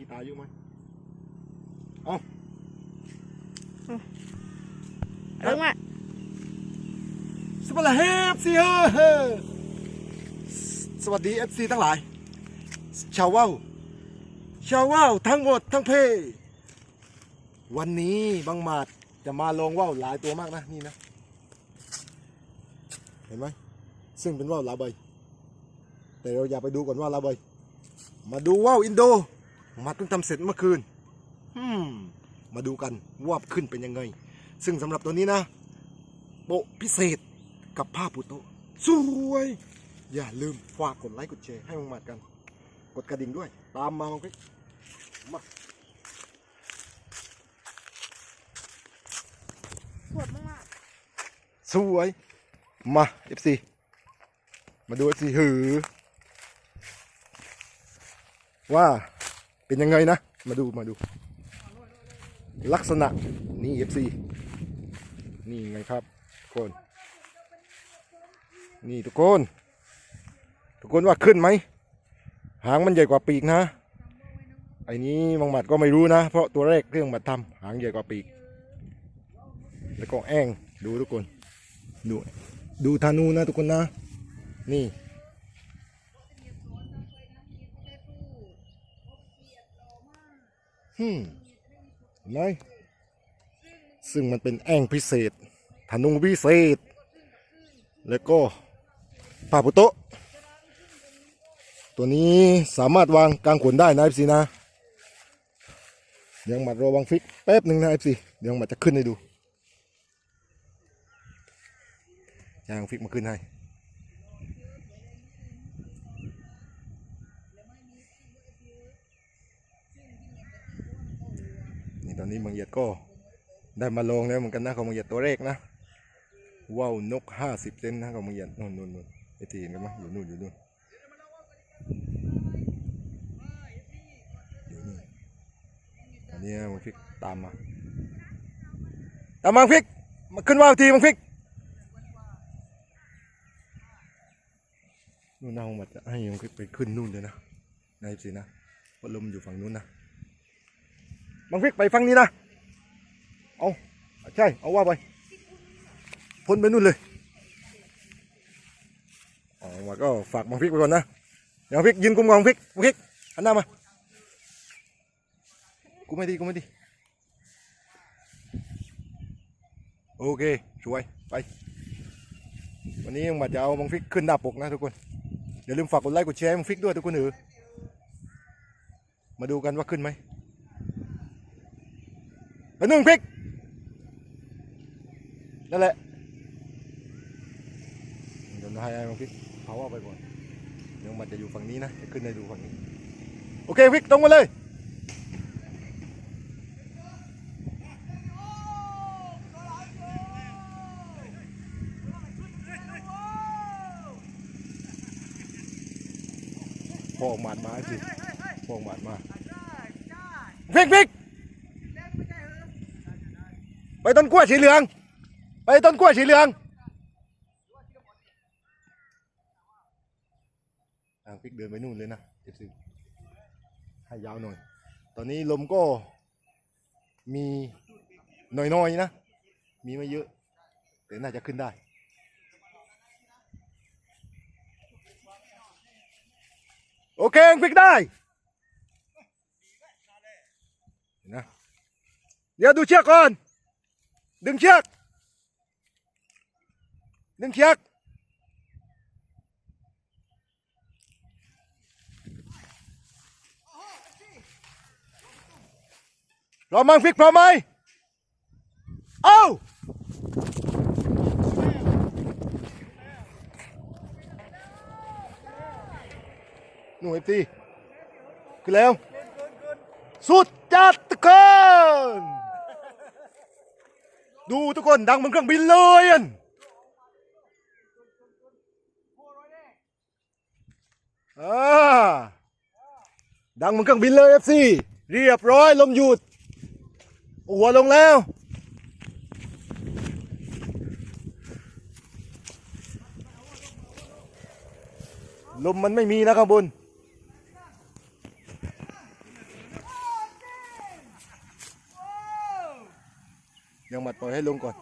ขี้ตาอยู่ไหมเอาเองว่าสวัสดีเอฟซีเฮ้อสวัสดีเอฟซีทั้งหลาย ชาวว่าวชาวว่าวทั้งหมดทั้งเพ วันนี้บังหมาดจะมาลงว่าวหลายตัวมากนะนี่นะ เห็นไหมซึ่งเป็นว่าวลาใบแต่เราอย่าไปดูก่อนว่าลาใบมาดูว่าวอินโด มาเพิ่งทำเสร็จเมื่อคืนอืมมาดูกันว่าขึ้นเป็นยังไง ซึ่งสำหรับตัวนี้นะโปะพิเศษกับผ้าปูโตะสวย อย่าลืมฝากกดไลค์กดแชร์ให้มังมาดกัน กดกระดิ่งด้วย ตามมามังพี่มาปวดมากสวย มา FC มาดู FC หือว่า เป็นยังไงนะ มาดูมาดู ลักษณะนี่ FC นี่ไงครับทุกคน นี่ทุกคน ทุกคนว่าขึ้นไหม หางมันใหญ่กว่าปีกนะ ไอ้นี้บางหมัดก็ไม่รู้นะ เพราะตัวแรกเรื่องมัดทำหางใหญ่กว่าปีก แล้วก็แองดูทุกคน ดู ดูธนูนะทุกคนนะ นี่ ฮึมเห็นซึ่งมันเป็นแองพิเศษธนูพิเศษ แล้วก็ปาปุโตะตัวนี้สามารถวางกลางขนได้นะเอฟซีนะเดี๋ยวหมัดรอวางฟิกแป๊บหนึ่งนะเอฟซีเดี๋ยวหมัดจะขึ้นให้ดูยางฟิกมาขึ้นให้ นี่ตอนนี้บางเหยียด ก็ได้มาลงแล้วเหมือนกันนะของบางเหยียดตัวแรกนะว้าวนกห้าสิบเซนนะของบางเหยียดนู่นนู่นนู่นไอทีนกันไหมอยู่นู่นอยู่นู่นอยู่นู่นอันนี้มังฟิกตามมาตามมังฟิกมาขึ้นว่าวทีมังฟิกนู่นนะผมอาจจะให้มังฟิกไปขึ้นนู่นเลยนะนายสินะพัดลมอยู่ฝั่งนู้นนะบังฟิกไปฟังนี้นะ เอาใช่ เอาว่าไป พ้นไปนู่นเลยอ๋อมาก็ฝากบังฟิกไปก่อนนะเดี๋ยวบังฟิกยืนกุมกับบังฟิกบังฟิกหันหน้ามา กูไม่ดีกูไม่ดี โอเคช่วยไป วันนี้ยังมาจะเอาบังฟิกขึ้นหน้าปกนะทุกคน อย่าลืมฝากกดไลค์กดแชร์ให้บังฟิกด้วยทุกคนเออมาดูกันว่าขึ้นไหมแล้วนึ่งพริก นั่นแหละเดี๋ยวให้ไอ้มังพริกเผาเอาไปก่อนเดี๋ยวมันจะอยู่ฝั่งนี้นะจะขึ้นให้ดูฝั่งนี้ โอเคพริกตรงมาเลยพ่อหมาดมาสิพ่อหมาดมาพริกพริกไปต้นกล้วยสีเหลืองไป ต้นกล้วยสีเหลืองทางพิกเดินไปนู่นเลยนะเจ็บสิให้ยาวหน่อย ตอนนี้ลมก็มีหน่อยๆนะ มีไม่เยอะ แต่น่าจะขึ้นได้โอเคพิกได้นะเดี๋ยวดูเชือกก่อน ดึงเชือก ดึงเชือกรอมังฟิกพร้อมไหมเอาหน่วยตีขึ้นแล้ว สุดจัดทุกคนดูทุกคนดังเหมือนเครื่องบินเลยอัน ดังเหมือนเครื่องบินเลยเอฟซีเรียบร้อยลมหยุดหัวลงแล้วลมมันไม่มีนะข้างบนยังหมัดปล่อยให้ลงก่อน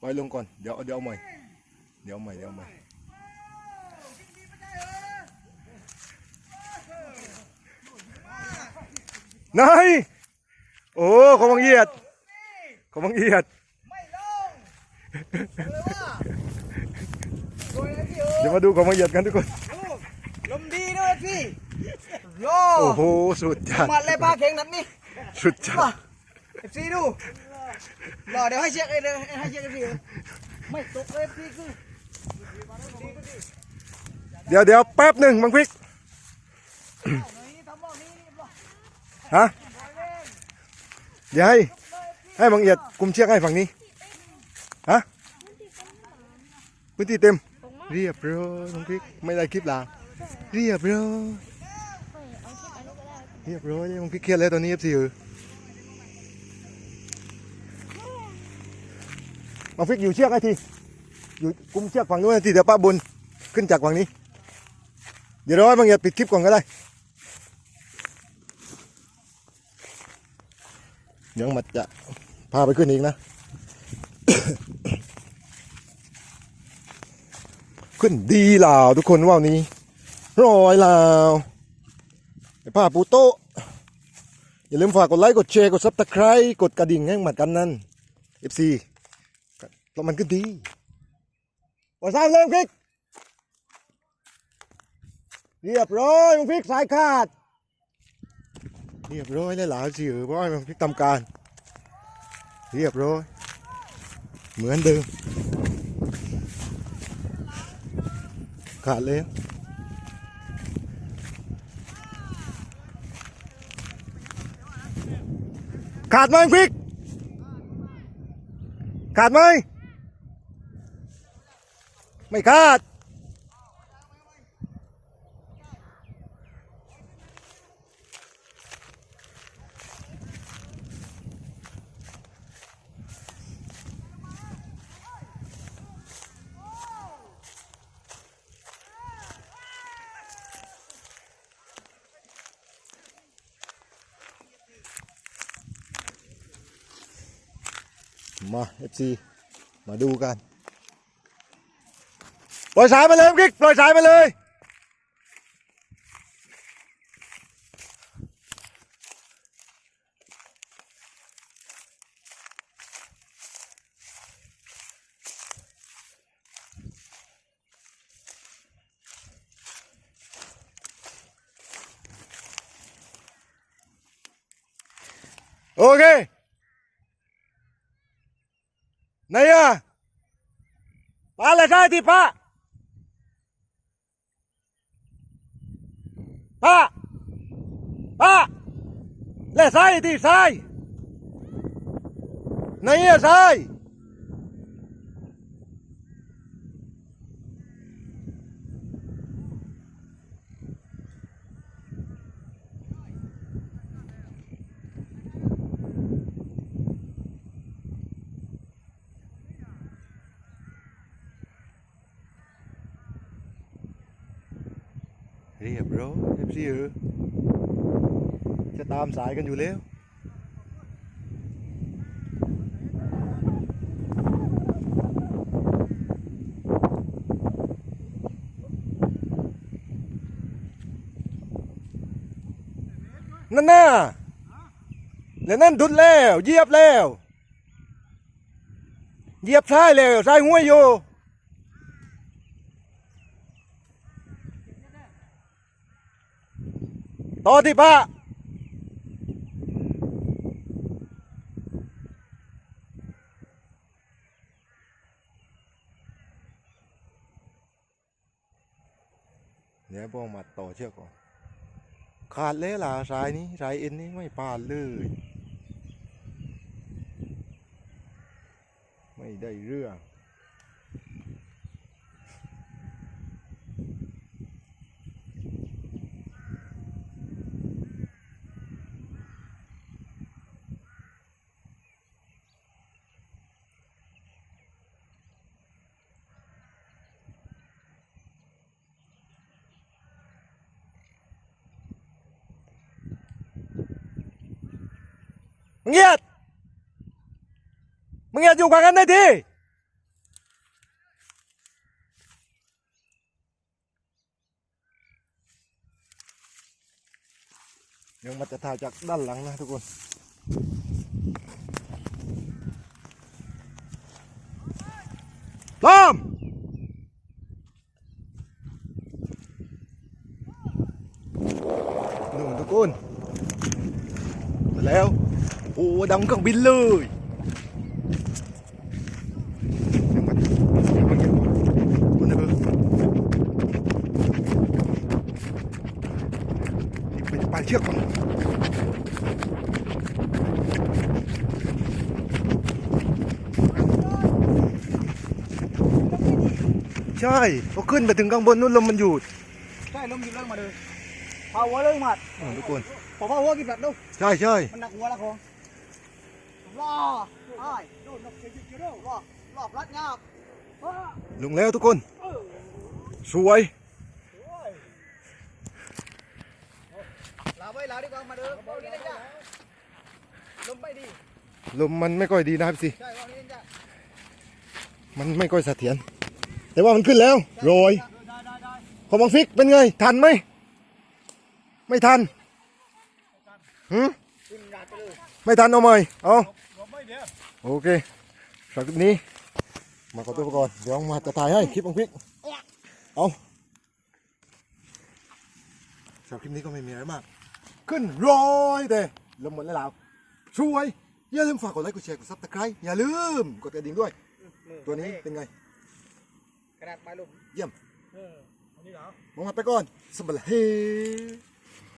ปล่อยลงก่อน เดี๋ยวเดี๋ยวใหม่ เดี๋ยวใหม่ เดี๋ยวใหม่ นายโอ้เขาบังเหยียดเขาบังเหยียดไม่ลงเลยว่าโดยนะพี่เอเดี๋ยวมาดูเขาบังเหยียดกันทุกคนอลมดีด้วยพี่โย่โอ้โหสุดจัดมาเลยปลาเข่งนัดนี่สุดจัดมาเอฟซีดูรอเดี๋ยวให้เช็คเลยเดี๋ยวให้เช็คเลยพี่ไม่ตกเลยพี่คือเดี๋ยวเดี๋ยวแป๊บหนึ่งบังพริกนี่ทำบอกนี่นี่บอก ฮะเดี๋ยวให้ให้บังเอียดกลุ่มเชือกให้ฝั่งนี้ฮะพื้นที่เต็ม เรียบร้อยบังพริกไม่ได้คลิปลาเรียบร้อยเรียบร้อยบังพริกเครียดแล้วตอนนี้เอฟซีเออบังพริกอยู่เชือกไอ้ทีอยู่กลุ่มเชือกฝั่งนู้นไอทีเดี๋ยวป้าบุญขึ้นจากฝั่งนี้ เดี๋ยวรอให้บังเอียดปิดคลิปก่อนก็ได้ เดี๋ยวมันจะพาไปขึ้นอีกนะ ขึ้นดีลาวทุกคนว่าวนี้รอยลาวไอ้ผ้าปูโตอย่าลืมฝากกดไลค์กดแชร์กดซับสไครต์กดกระดิ่งให้หมัดกันนั่น FC แล้วมันก็ดีกดซ้ายเลยมึงพริกเรียบร้อยมึงพริกสายขาด เรียบร้อยแล้วหลาสิเออเพราะว่ามันพลิกทำการ เรียบร้อย เหมือนเดิม ขาดแล้วขาดไหมพริก ขาดไหมไม่ขาด มา FC มาดูกัน ปล่อยสายมาเลยกิ๊กปล่อยสายมาเลยโอเค નયા. પા લખા હતી પા. પા. પા. લે સાઈ હતી સાઈ. નહીં Sai. Sai này là sai Ria bro FC เออจะตามสายกันอยู่แล้วนั่นน่ะแล้วนั่นดุดแล้วเหยียบแล้วเหยียบซ้ายแล้วซ้ายหัวอยู่ ต่อที่พระเดี๋ยวบอกมาต่อเชือกก่อนขาดเลยล่ะสายนี้สายเอ็นนี้ไม่ผ่านเลย ไม่ได้เรื่อง มึงเหยียดมึงอย่าอยู่กับกันได้ทีเดี๋ยวมันจะถ่ายจากด้านหลังนะทุกคนพร้อม นู่นทุกคนมาแล้ว โอ้ดำเครื่องบินเลยยังมันยังมันยังมันเออไปไปเชือกก่อนใช่พอขึ้นไปถึงข้างบนนู้นลมมันหยุดใช่ลมกินเรื่องมาเลยพาหัวเรื่องมาอ่าทุกคนพอพาหัวกินแบบดูใช่ใช่มันหนักหัวละคง รอไอ้โดนนกเสียจิ๋วรอรอบรัดงาบลงแล้วทุกคน สวยลาไว้ลาดีกว่ามาเด้อบอกนี้เลยจ้ะลมไม่ดี ลมมันไม่ค่อยดีนะครับสิใช่บอกนี้จ้ะมันไม่ค่อยเสถียรแต่ว่ามันขึ้นแล้วโรยได้ได้ได้ของบังฟิกเป็นไง ทันไหม ไม่ทันหืมขึ้นยาไปเลยไม่ทันเอาใหม่เอาลมไม่เดียว โอเคสำหรับคลิปนี้ มาขอตัวไปก่อนเดี๋ยวมาจะถ่ายให้คลิปบังฟิกเอาสำหรับคลิปนี้ก็ไม่มีอะไรมาก ขึ้นโรยเด้ลมหมดแล้วเราช่วย อย่าลืมฝากกดไลค์กดแชร์กดซับสไครต์อย่าลืมกดกระดิ่งด้วย ตัวนี้เป็นไงกระดาษปลายลมเยี่ยมเอออันนี้เหรอมองมาไปก่อนสมบัติเฮ